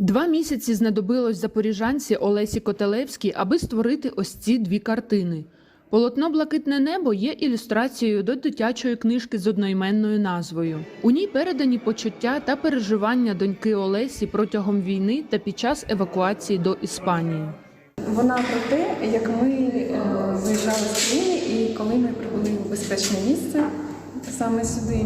Два місяці знадобилось запоріжанці Олесі Котелевській, аби створити ось ці дві картини. Полотно Блакитне небо є ілюстрацією до дитячої книжки з одноіменною назвою. У ній передані почуття та переживання доньки Олесі протягом війни та під час евакуації до Іспанії. Вона про те, як ми е, виїжджали з країни і коли ми прибули в безпечне місце саме сюди.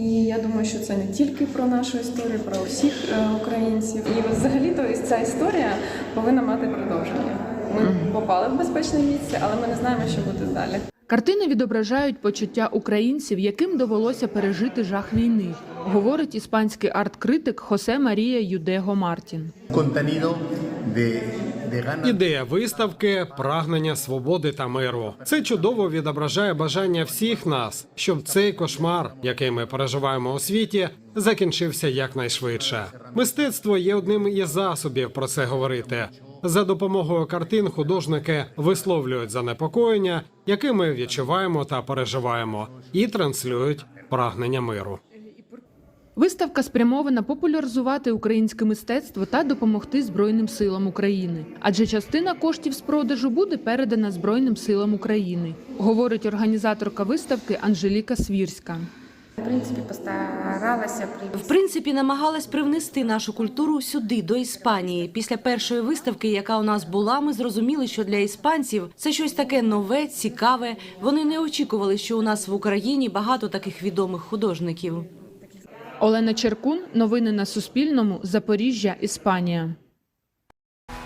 І я думаю, що це не тільки про нашу історію, про усіх е, українців. І взагалі-то ця історія повинна мати продовження. Ми попали в безпечне місце, але ми не знаємо, що буде далі. Картини відображають почуття українців, яким довелося пережити жах війни, говорить іспанський арт-критик Хосе Марія Юдего Мартін. ganas Ідея виставки прагнення свободи та миру. Це чудово відображає бажання всіх нас, щоб цей кошмар, який ми переживаємо у світі, закінчився якнайшвидше. Мистецтво є одним із засобів про це говорити. За допомогою картин художники висловлюють занепокоєння, яке ми відчуваємо та переживаємо, і транслюють прагнення миру. Виставка спрямована популяризувати українське мистецтво та допомогти Збройним силам України. Адже частина коштів з продажу буде передана Збройним силам України, говорить організаторка виставки Анжеліка Свірська. В принципі, постаралася В принципі, намагалась привнести нашу культуру сюди, до Іспанії. Після першої виставки, яка у нас була, ми зрозуміли, що для іспанців це щось таке нове, цікаве. Вони не очікували, що у нас в Україні багато таких відомих художників. Олена Черкун. Новини на Суспільному. Запоріжжя. Іспанія.